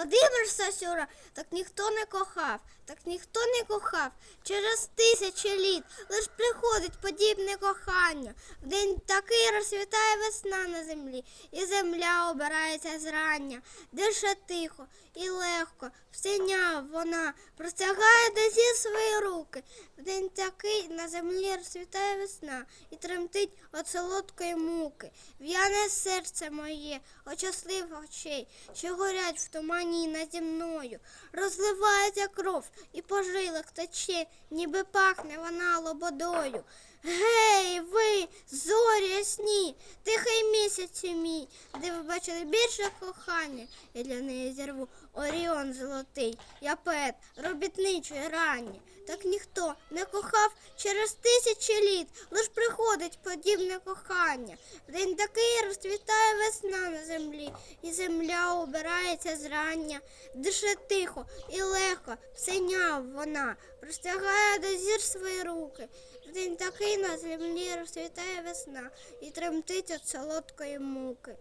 Володимир Сосюра так ніхто не кохав, так ніхто не кохав. Через тисячі літ лиш приходить подібне кохання. В день такий розцвітає весна на землі, і земля обирається зрання. Дише тихо і легко, всеня вона простягає до зі свої руки. В день такий на землі розцвітає весна і тремтить от солодкої муки. В'яне серце моє, очаслив очей, що горять в тумані наді мною. Розливається кров і по жилах тече, ніби пахне вона лободою. Hey, вы місяці мій, де ви бачили більше кохання, я для неї зірву Оріон золотий, я поет, робітничий ранній. Так ніхто не кохав через тисячі літ, лиш приходить подібне кохання. День такий розцвітає весна на землі, і земля обирається зрання. Дише тихо і легко, всеня вона, простягає до зір свої руки. День такий на землі розцвітає весна і тремтить від солодкої муки.